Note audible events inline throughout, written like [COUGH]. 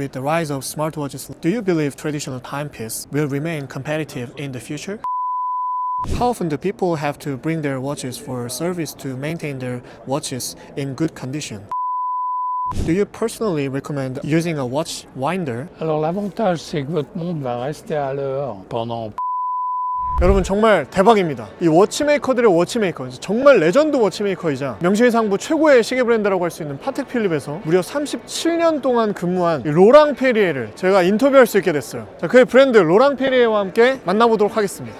with the rise of smartwatches, do you believe traditional timepiece will remain competitive in the future? How often do people have to bring their watches for service to maintain their watches in good condition? Do you personally recommend using a watch winder? Alors l'avantage, c'est que votre montre va rester à l'heure pendant 여러분 정말 대박입니다. 이 워치메이커들의 워치메이커, 정말 레전드 워치메이커이자 명실상부 최고의 시계 브랜드라고 할 수 있는 파텍 필립에서 무려 37년 동안 근무한 이 로랑 페리에를 제가 인터뷰할 수 있게 됐어요. 자, 그의 브랜드 로랑 페리에와 함께 만나보도록 하겠습니다.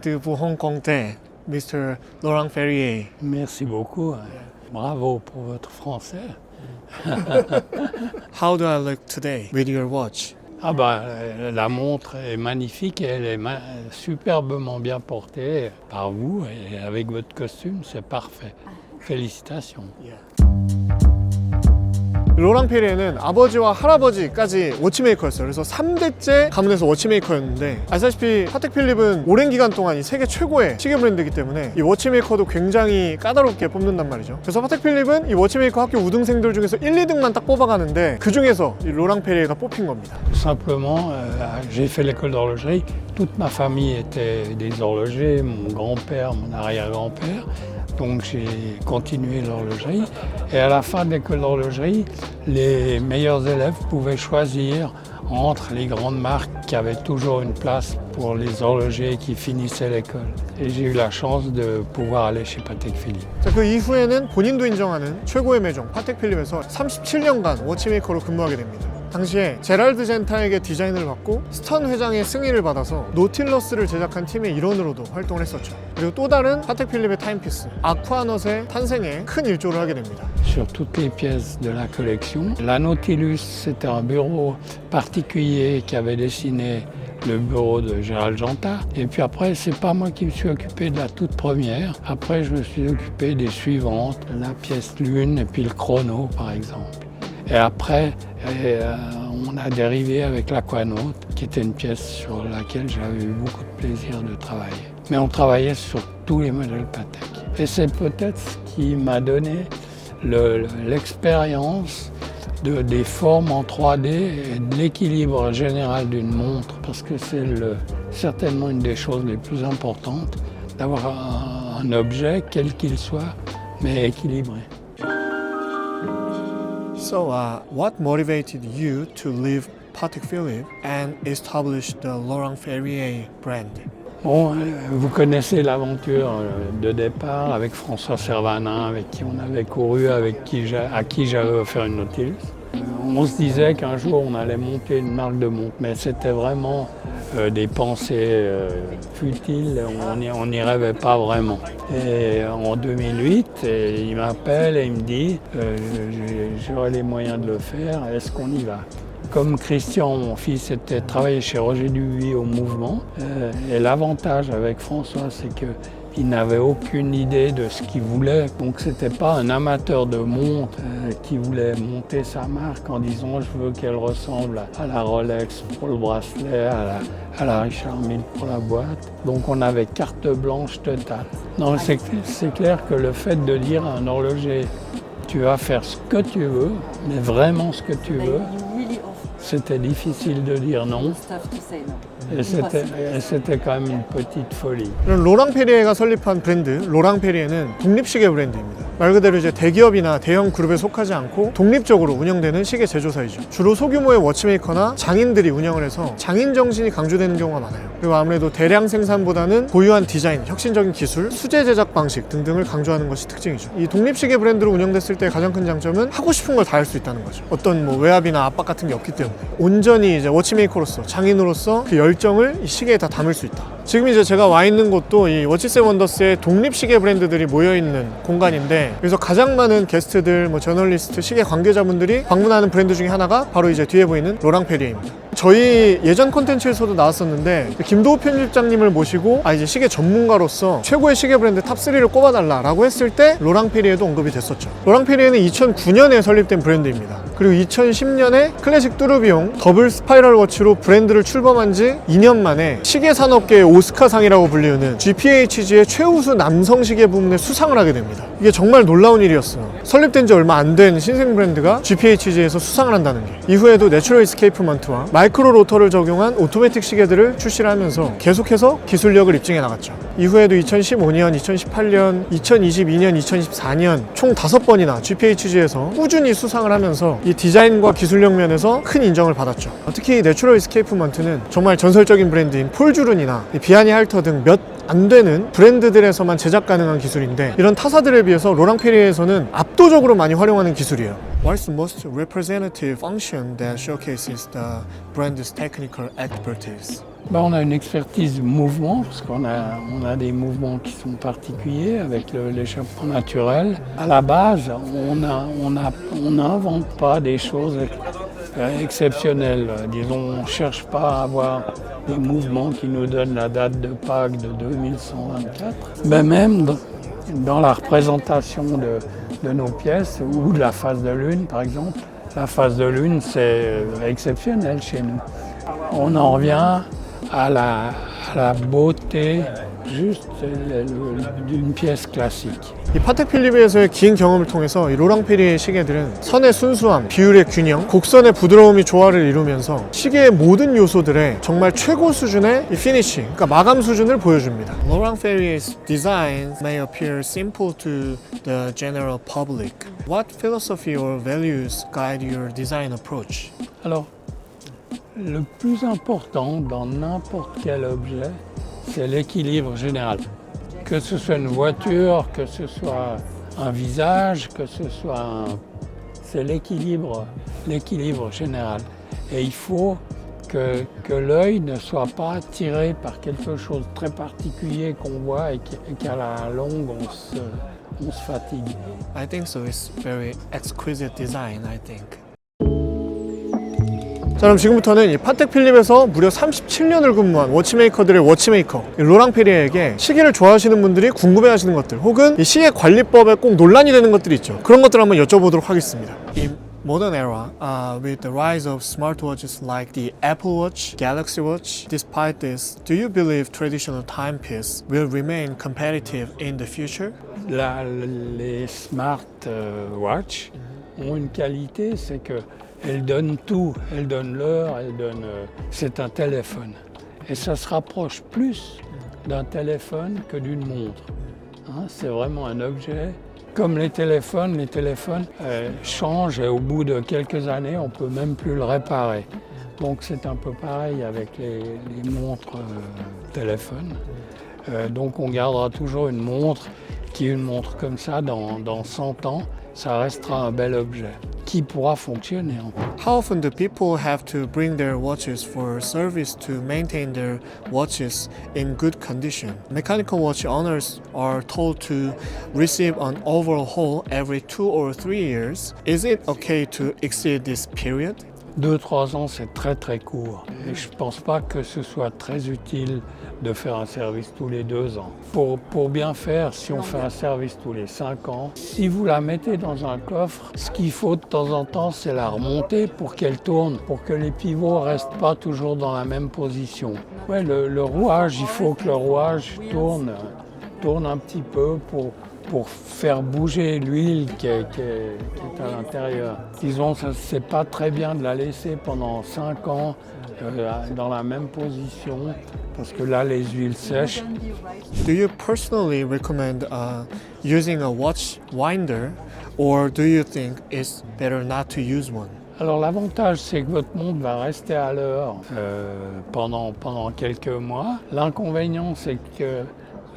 De vous rencontrer, Mr. Laurent Ferrier. Merci beaucoup. Bravo pour votre français. How do I look today with your watch? Ah bah la montre est magnifique et elle est ma- superbement bien portée par vous et avec votre costume, c'est parfait. Félicitations. 로랑 페리에는 아버지와 할아버지까지 워치메이커였어요. 그래서 3대째 가문에서 워치메이커였는데 아시다시피 파텍 필립은 오랜 기간 동안 이 세계 최고의 시계 브랜드이기 때문에 이 워치메이커도 굉장히 까다롭게 뽑는단 말이죠. 그래서 파텍 필립은 이 워치메이커 학교 우등생들 중에서 1, 2등만 딱 뽑아가는데 그 중에서 이 로랑 페리에가 뽑힌 겁니다. Simplement, euh, j'ai fait l'école d'horlogerie. Toute ma famille était des horlogers, mon grand-père, mon arrière-grand-père. Donc j'ai continué l'horlogerie. Et à la fin de l'école d'horlogerie, les meilleurs élèves pouvaient choisir entre les grandes marques qui avaient toujours une place pour les horlogers qui finissaient l'école. Et j'ai eu la chance de pouvoir aller chez Patek Philippe. 자, 그 이후에는 본인도 인정하는 최고의 매종 파텍 필립에서 37년간 워치메이커로 근무하게 됩니다. 당시에 제랄드 젠타에게 디자인을 받고 스턴 회장의 승인을 받아서 노틸러스를 제작한 팀의 일원으로도 활동을 했었죠. 그리고 또 다른 파텍 필립의 타임피스 아쿠아넛의 탄생에 큰 일조를 하게 됩니다. sur toutes les pièces de la collection. La Nautilus, c'était un bureau particulier qui avait dessiné le bureau de Gérald Genta. Et puis après, c'est pas moi qui me suis occupé de la toute première. Après, je me suis occupé des suivantes, la pièce lune et puis le chrono, par exemple. Et après, euh, on a dérivé avec l'Aquanaut, qui était une pièce sur laquelle j'avais eu beaucoup de plaisir de travailler. Mais on travaillait sur tous les modèles Patek. Et c'est peut-être ce qui m'a donné le- le- l'expérience de, des formes en 3D et de l'équilibre général d'une montre, parce que c'est certainement une des choses les plus importantes, d'avoir un objet, quel qu'il soit, mais équilibré. So, uh, what motivated you to leave Patek Philippe and establish the Laurent Ferrier brand? Bon, euh, vous connaissez l'aventure euh, de départ avec François Servanin, avec qui on avait couru, avec qui à qui j'avais offert une Nautilus. Euh, On se disait qu'un jour on allait monter une marque de montre, mais c'était vraiment euh, des pensées euh, futiles, on n'y rêvait pas vraiment. Et en 2008, et il m'appelle et il me dit euh, j'aurai les moyens de le faire, est-ce qu'on y va? Comme Christian, mon fils, était travaillé chez Roger Dubuis au mouvement. et l'avantage avec François, c'est qu'il n'avait aucune idée de ce qu'il voulait. Donc c'était pas un amateur de montre euh, qui voulait monter sa marque en disant je veux qu'elle ressemble à la Rolex pour le bracelet, à la, à la Richard Mille pour la boîte. Donc on avait carte blanche totale. Non, c'est c'est clair que le fait de dire à un horloger tu vas faire ce que tu veux, mais vraiment ce que tu Like, veux, c'était difficile de dire non. stuff to say no. Et c'était, Impossible. et c'était quand même une petite folie. 로랑 페리에가 설립한 브랜드 로랑 페리에는 독립시계 브랜드입니다. 말 그대로 이제 대기업이나 대형 그룹에 속하지 않고 독립적으로 운영되는 시계 제조사이죠. 주로 소규모의 워치메이커나 장인들이 운영을 해서 장인 정신이 강조되는 경우가 많아요. 그리고 아무래도 대량 생산보다는 고유한 디자인, 혁신적인 기술, 수제 제작 방식 등등을 강조하는 것이 특징이죠. 이 독립시계 브랜드로 운영됐을 때 가장 큰 장점은 하고 싶은 걸 다 할 수 있다는 거죠. 어떤 뭐 외압이나 압박 같은 게 없기 때문에 온전히 이제 워치메이커로서 장인으로서 그 열정을 이 시계에 다 담을 수 있다. 지금 이제 제가 와 있는 곳도 이 워치스 원더스의 독립 시계 브랜드들이 모여 있는 공간인데 그래서 가장 많은 게스트들, 뭐 저널리스트, 시계 관계자분들이 방문하는 브랜드 중에 하나가 바로 이제 뒤에 보이는 로랑페리에입니다. 저희 예전 콘텐츠에서도 나왔었는데 김도우 편집장님을 모시고 아 이제 시계 전문가로서 최고의 시계 브랜드 탑 3를 꼽아달라라고 했을 때 로랑페리에도 언급이 됐었죠. 로랑페리에는 2009년에 설립된 브랜드입니다. 그리고 2010년에 클래식 뚜르비용 더블 스파이럴 워치로 브랜드를 출범한 지 2년 만에 시계 산업계의 오스카상이라고 불리우는 GPHG의 최우수 남성 시계 부문에 수상을 하게 됩니다. 이게 정말 놀라운 일이었어요. 설립된 지 얼마 안 된 신생 브랜드가 GPHG에서 수상을 한다는 게. 이후에도 내추럴 이스케이프먼트와 마이크로 로터를 적용한 오토매틱 시계들을 출시를 하면서 계속해서 기술력을 입증해 나갔죠. 이후에도 2015년, 2018년, 2022년, 2024년 총 5번이나 GPHG에서 꾸준히 수상을 하면서 이 디자인과 기술력 면에서 큰 인정을 받았죠. 특히 내추럴 이스케이프먼트는 정말 전설적인 브랜드인 폴주룬이나 이 비아니 할터 등 몇 안 되는 브랜드들에서만 제작 가능한 기술인데 이런 타사들에 비해서 로랑페리에서는 압도적으로 많이 활용하는 기술이에요. What's the most representative function that showcases the brand's technical expertise? Ben, on a une expertise mouvement, parce qu'on a, des mouvements qui sont particuliers avec l'échappement naturel. À la base, on n'invente pas des choses euh, exceptionnelles. Disons, on ne cherche pas à avoir des mouvements qui nous donnent la date de Pâques de 2124. Ben, même dans, dans la représentation de, de nos pièces ou de la phase de lune, par exemple, la phase de lune, c'est euh, exceptionnel chez nous. On en revient à la, à la beauté juste d'une pièce classique. 이 파텍 필리프에서의 긴 경험을 통해서 이 로랑 페리의 시계들은 선의 순수함, 비율의 균형, 곡선의 부드러움이 조화를 이루면서 시계의 모든 요소들의 정말 최고 수준의 이 피니쉬, 그러니까 마감 수준을 보여줍니다. 로랑페리의 designs may appear simple to the general public. What philosophy or values guide your design approach? Alors, le plus important dans n'importe quel objet, c'est l'équilibre général. Que ce soit une voiture, que ce soit un visage, que ce soit un... C'est l'équilibre, l'équilibre général. Et il faut que, que l'œil ne soit pas attiré par quelque chose de très particulier qu'on voit et qu'à la longue, on se, on se fatigue. I think so. It's very exquisite design, I think. 자 그럼 지금부터는 이 파텍 필립에서 무려 37년을 근무한 워치메이커들의 워치메이커 이 로랑 페리에게 시계를 좋아하시는 분들이 궁금해하시는 것들 혹은 이 시계 관리법에 꼭 논란이 되는 것들이 있죠 그런 것들 한번 여쭤보도록 하겠습니다 이 modern era, uh, with the rise of smartwatches like the Apple Watch, Galaxy Watch, despite this, do you believe traditional timepiece will remain competitive in the future? La- les smart euh, watch ont une qualité, c'est que elles donnent tout. Elles donnent l'heure, elles donnent. euh, c'est un téléphone. Et ça se rapproche plus d'un téléphone que d'une montre. Hein, c'est vraiment un objet. Comme les téléphones, les téléphones euh, changent et au bout de quelques années, on peut même plus le réparer. Donc c'est un peu pareil avec les, montres euh, téléphones. Donc on gardera toujours une montre qui est une montre comme ça dans 100 ans. Ça restera un bel objet qui pourra fonctionner. How often do people have to bring their watches for service to maintain their watches in good condition? Mechanical watch owners are told to receive an overhaul every two or three years. Is it okay to exceed this period? Deux, trois ans, c'est très très court. Et je ne pense pas que ce soit très utile de faire un service tous les deux ans. Pour, pour bien faire, si on fait un service tous les cinq ans, si vous la mettez dans un coffre, ce qu'il faut de temps en temps, c'est la remonter pour qu'elle tourne, pour que les pivots restent pas toujours dans la même position. Ouais, le, le rouage, il faut que le rouage tourne, tourne un petit peu pour, pour faire bouger l'huile qui est, qui est- qui est à l'intérieur. Disons, c'est pas très bien de la laisser pendant 5 ans euh, dans la même position parce que là les huiles sèchent. Do you personally recommend uh, using a watch winder or do you think it's better not to use one? Alors l'avantage c'est que votre montre va rester à l'heure euh, pendant, pendant quelques mois. L'inconvénient c'est que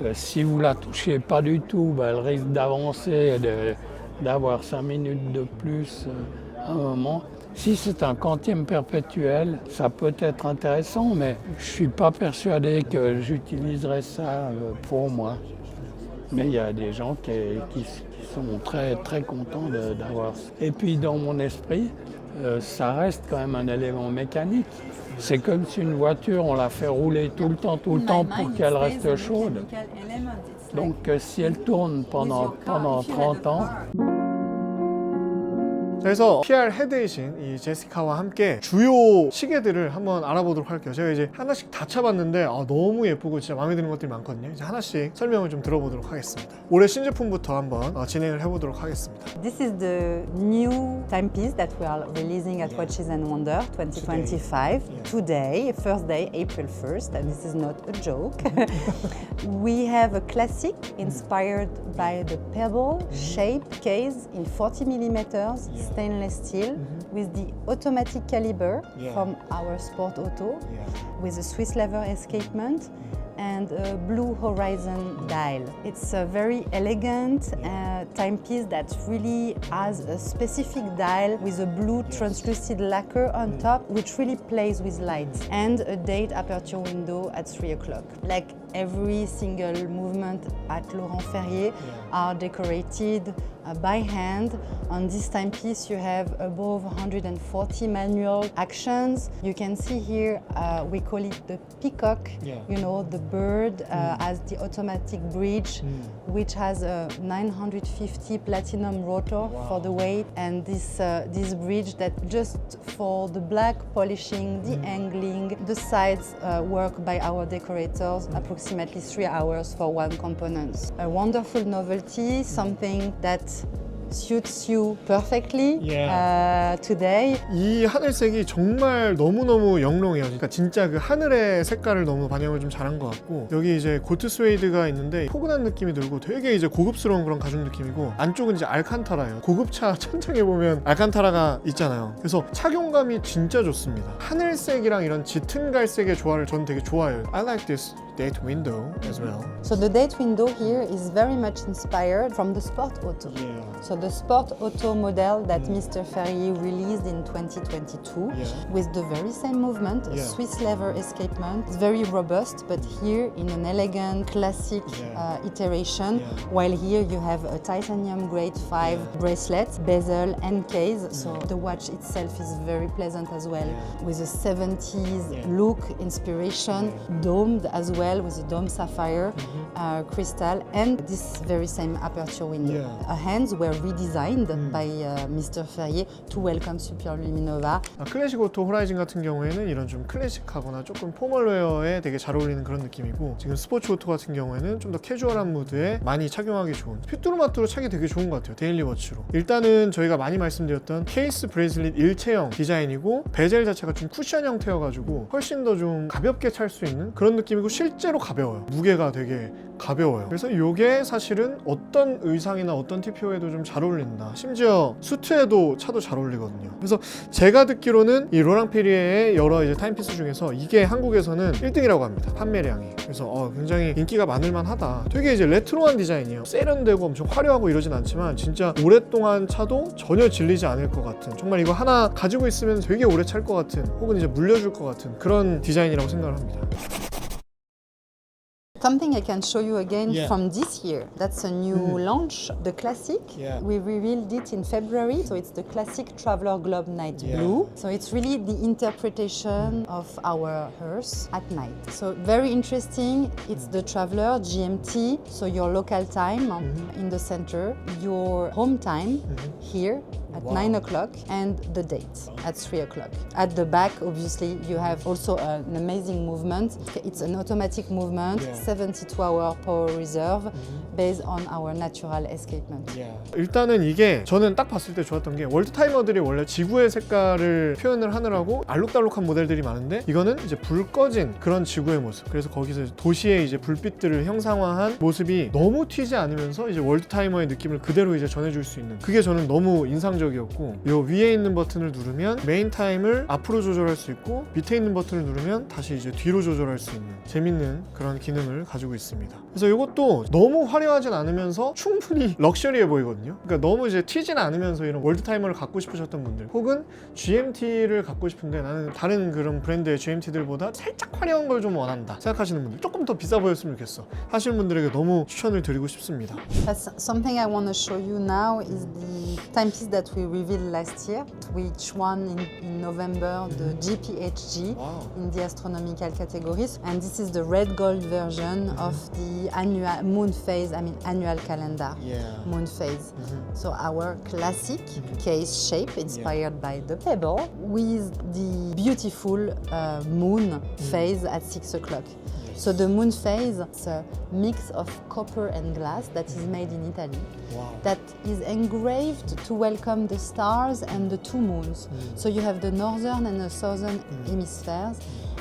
euh, si vous la touchez pas du tout, bah, elle risque d'avancer, et d'avoir 5 minutes de plus euh, à un moment. Si c'est un quantième perpétuel, ça peut être intéressant, mais je suis pas persuadé que j'utiliserais ça euh, pour moi. Mais il y a des gens qui, qui- sont très très contents d'avoir ça. Et puis dans mon esprit, euh, ça reste quand même un élément mécanique. C'est comme si une voiture, on la fait rouler tout le temps, tout le temps pour qu'elle reste chaude. Donc euh, si elle tourne pendant, pendant 30 ans, 그래서 PR 헤드이신 이 제시카와 함께 주요 시계들을 한번 알아보도록 할게요. 제가 이제 하나씩 다 차봤는데 아, 너무 예쁘고 진짜 마음에 드는 것들이 많거든요. 이제 하나씩 설명을 좀 들어보도록 하겠습니다. 올해 신제품부터 한번 어, 진행을 해보도록 하겠습니다. This is the new timepiece that we are releasing at Watches and Wonder 2025 today, first day, April 1st, and this is not a joke. we have a classic inspired by the pebble shaped case in 40 millimeters stainless steel mm-hmm. with the automatic caliber Yeah. from our Sport Auto with a Swiss lever escapement mm-hmm. And a blue horizon dial. It's a very elegant uh, timepiece that really has a specific dial with a blue translucent lacquer on top, which really plays with lights, and a date aperture window at 3 o'clock. Like every single movement at Laurent Ferrier are decorated uh, by hand. On this timepiece, you have above 140 manual actions. You can see here, uh, we call it the peacock. Yeah. You know, the bird uh, has the automatic bridge, which has a 950 platinum rotor for the weight, and this uh, this bridge that just for the black polishing, the angling, the sides uh, work by our decorators. Approximately three hours for one component. A wonderful novelty, something that suits you perfectly Yeah. uh, today. 이 하늘색이 정말 너무너무 영롱해요. 그러니까 진짜 그 하늘의 색깔을 너무 반영을 좀 잘한 것 같고 여기 이제 고트 스웨이드가 있는데 포근한 느낌이 들고 되게 이제 고급스러운 그런 가죽 느낌이고 안쪽은 이제 알칸타라예요. 고급차 [LAUGHS] 천장에 보면 알칸타라가 있잖아요. 그래서 착용감이 진짜 좋습니다. 하늘색이랑 이런 짙은 갈색의 조화를 저는 되게 좋아해요. I like this date window as well. So the date window here is very much inspired from the Sport Auto. Yeah. So the Sport Auto model that Mr. Ferrier released in 2022 Yeah. with the very same movement, a Yeah. Swiss lever escapement. It's very robust, but here in an elegant classic Yeah. uh, iteration, Yeah. while here you have a titanium grade 5 bracelet, bezel and case. So the watch itself is very pleasant as well Yeah. with a 70s Yeah. look, inspiration, domed as well with a dome sapphire Mm-hmm. uh, crystal and this very same aperture window. Yeah. Mm. Uh, hands were redesigned by uh, Mr. Ferrier to welcome Super Luminova. 아, 클래식 오토 호라이즌 같은 경우에는 이런 좀 클래식하거나 조금 포멀웨어에 되게 잘 어울리는 그런 느낌이고 지금 스포츠 오토 같은 경우에는 좀 더 캐주얼한 무드에 많이 착용하기 좋은 휘뚜루마뚜루 차기 되게 좋은 것 같아요 데일리 워치로 일단은 저희가 많이 말씀드렸던 케이스 브레이슬릿 일체형 디자인이고 베젤 자체가 좀 쿠션 형태여가지고 훨씬 더 좀 가볍게 찰 수 있는 그런 느낌이고 실제 로 가벼워요 무게가 되게 가벼워요 그래서 이게 사실은 어떤 의상이나 어떤 TPO에도 좀 잘 어울린다 심지어 수트에도 차도 잘 어울리거든요 그래서 제가 듣기로는 이 로랑페리에의 여러 이제 타임피스 중에서 이게 한국에서는 1등이라고 합니다. 판매량이. 그래서 어, 굉장히 인기가 많을 만하다. 되게 이제 레트로한 디자인이에요. 세련되고 엄청 화려하고 이러진 않지만 진짜 오랫동안 차도 전혀 질리지 않을 것 같은 정말 이거 하나 가지고 있으면 되게 오래 찰 것 같은 혹은 이제 물려줄 것 같은 그런 디자인이라고 생각을 합니다. Something I can show you again Yeah. from this year. That's a new launch, the Classic. Yeah. We revealed it in February, so it's the Classic Traveler Globe Night Yeah. Blue. So it's really the interpretation of our hearse at night. So very interesting. It's the Traveler GMT, so your local time um, in the center, your home time here at Wow. 9 o'clock, and the date at 3 o'clock. At the back, obviously, you have also an amazing movement. It's an automatic movement, Yeah. 72 hour power reserve, based on our natural escapement. 일단은 이게 저는 딱 봤을 때 좋았던 게 월드 타이머들이 원래 지구의 색깔을 표현을 하느라고 알록달록한 모델들이 많은데 이거는 이제 불 꺼진 그런 지구의 모습. 그래서 거기서 도시의 이제 불빛들을 형상화한 모습이 너무 튀지 않으면서 이제 월드 타이머의 느낌을 그대로 이제 전해줄 수 있는 그게 저는 너무 인상적이었어요. 인상적이었고 요 위에 있는 버튼을 누르면 메인 타임을 앞으로 조절할 수 있고 밑에 있는 버튼을 누르면 다시 이제 뒤로 조절할 수 있는 재밌는 그런 기능을 가지고 있습니다. 그래서 이것도 너무 화려하진 않으면서 충분히 [LAUGHS] 럭셔리해 보이거든요. 그러니까 너무 이제 튀진 않으면서 이런 월드 타이머를 갖고 싶으셨던 분들 혹은 GMT를 갖고 싶은데 나는 다른 그런 브랜드의 GMT들보다 살짝 화려한 걸 좀 원한다 생각하시는 분들 조금 더 비싸 보였으면 좋겠어 하시는 분들에게 너무 추천을 드리고 싶습니다. That's something I want to show you now is the timepiece that we revealed last year, which won in, in November the mm-hmm. GPHG 와우. in the astronomical categories. And this is the red gold version mm-hmm. of the annual moon phase, I mean annual calendar. Yeah. Moon phase. Mm-hmm. So our classic case shape inspired by the pebble with the beautiful uh, moon phase at six o'clock. So the moon phase is a mix of copper and glass that is made in Italy 와우. that is engraved to welcome the stars and the two moons. Hmm. So you have the northern and the southern hmm. hemispheres.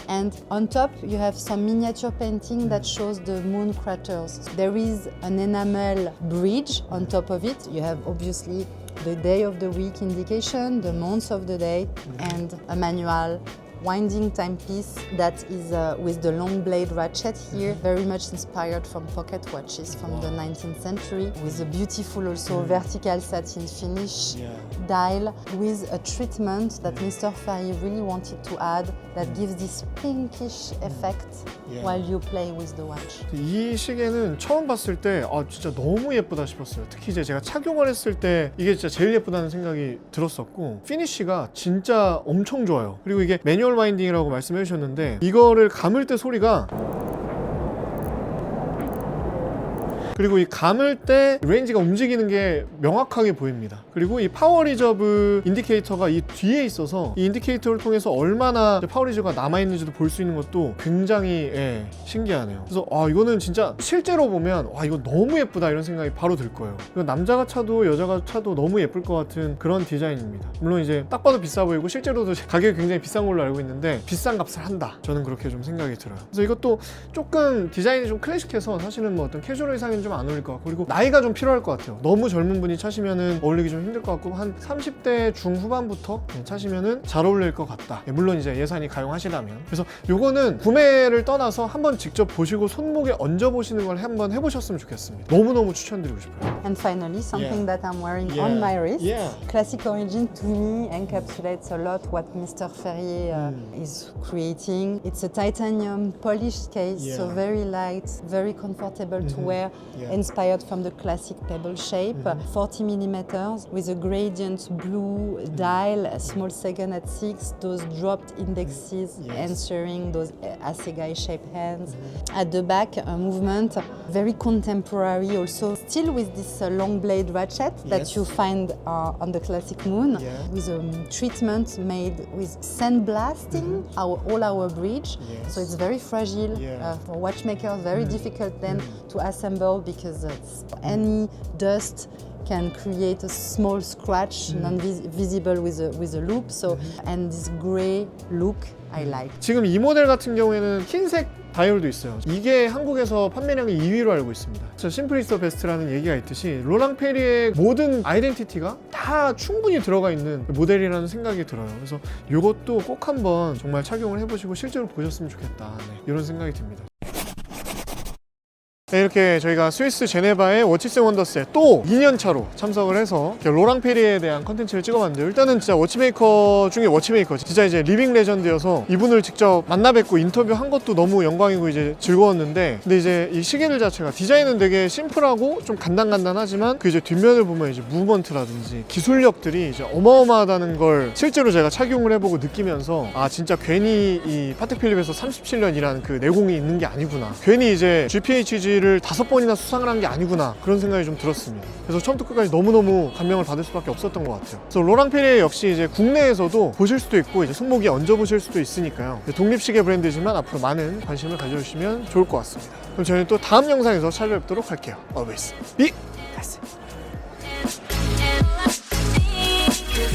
And on top, you have some miniature painting that hmm. shows the moon craters. There is an enamel bridge on top of it. You have obviously the day of the week indication, the months of the day, and a manual winding timepiece that is uh, with the long blade ratchet here, very much inspired from pocket watches from the 19th century, with a beautiful also vertical satin finish Yeah. dial with a treatment that Mr. Ferry really wanted to add that gives this pinkish effect Yeah. while you play with the watch. 이 시계는 처음 봤을 때 아, 진짜 너무 예쁘다 싶었어요. 특히 이제 제가 착용을 했을 때 이게 진짜 제일 예쁘다는 생각이 들었었고 피니쉬가 진짜 엄청 좋아요. 그리고 이게 매뉴얼 와인딩이라고 말씀해 주셨는데 이거를 감을 때 소리가 그리고 이 감을 때 레인지가 움직이는 게 명확하게 보입니다. 그리고 이 파워 리저브 인디케이터가 이 뒤에 있어서 이 인디케이터를 통해서 얼마나 파워 리저브가 남아 있는지도 볼 수 있는 것도 굉장히 예, 신기하네요. 그래서 아 이거는 진짜 실제로 보면 와 이거 너무 예쁘다 이런 생각이 바로 들 거예요. 이거 남자가 차도 여자가 차도 너무 예쁠 것 같은 그런 디자인입니다. 물론 이제 딱 봐도 비싸 보이고 실제로도 가격이 굉장히 비싼 걸로 알고 있는데 비싼 값을 한다. 저는 그렇게 좀 생각이 들어요. 그래서 이것도 조금 디자인이 좀 클래식해서 사실은 뭐 어떤 캐주얼 의상에는 좀 안 어울릴 것 같고 그리고 나이가 좀 필요할 것 같아요. 너무 젊은 분이 차시면은 어울리기 좀 힘들 것 같고 한 30대 중후반부터 네, 차시면은 잘 어울릴 것 같다. 예, 물론 이제 예산이 가용하시다면. 그래서 요거는 구매를 떠나서 한번 직접 보시고 손목에 얹어 보시는 걸 한번 해보셨으면 좋겠습니다. 너무 너무 추천드리고 싶어요. And finally, something Yeah. that I'm wearing Yeah. on my wrist. Yeah. Classic Origin to me encapsulates a lot what Mr. Ferrier uh, is creating. It's a titanium polished case, so Yeah. very light, very comfortable to wear, Yeah. inspired from the classic pebble shape. 40 millimeters with a gradient blue dial, a small second at six, those dropped indexes Yes. answering those assegai shaped hands. At the back, a movement very contemporary, also still with this uh, long blade ratchet Yes. that you find uh, on the classic moon, Yeah. with a um, treatment made with sandblasting our, all our bridge. Yes. So it's very fragile Yeah. uh, for watchmakers, very difficult then to assemble because any dust can create a small scratch, non-visible with a with a loop. So and this gray look I like. 지금 이 모델 같은 경우에는 흰색 다이얼도 있어요. 이게 한국에서 판매량이 2위로 알고 있습니다. 저 심플리스터 베스트라는 얘기가 있듯이 로랑 페리의 모든 아이덴티티가 다 충분히 들어가 있는 모델이라는 생각이 들어요. 그래서 이것도 꼭 한번 정말 착용을 해보시고 실제로 보셨으면 좋겠다. 네, 이런 생각이 듭니다. 네, 이렇게 저희가 스위스 제네바의 워치스 원더스에 또 2년 차로 참석을 해서 로랑 페리에 대한 컨텐츠를 찍어봤는데요. 일단은 진짜 워치메이커 중에 워치메이커 진짜 이제 리빙 레전드여서 이분을 직접 만나 뵙고 인터뷰한 것도 너무 영광이고 이제 즐거웠는데 근데 이제 이 시계들 자체가 디자인은 되게 심플하고 좀 간단간단하지만 그 이제 뒷면을 보면 이제 무브먼트라든지 기술력들이 이제 어마어마하다는 걸 실제로 제가 착용을 해보고 느끼면서 아 진짜 괜히 이 파텍 필립에서 37년 일한 그 내공이 있는 게 아니구나 괜히 이제 GPHG 를 다섯 번이나 수상을 한 게 아니구나 그런 생각이 좀 들었습니다. 그래서 처음부터 끝까지 너무너무 감명을 받을 수밖에 없었던 것 같아요. 그래서 로랑 페리에 역시 이제 국내에서도 보실 수도 있고 이제 손목에 얹어 보실 수도 있으니까요. 독립시계 브랜드지만 앞으로 많은 관심을 가져주시면 좋을 것 같습니다. 그럼 저희는 또 다음 영상에서 찾아뵙도록 할게요. Always be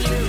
you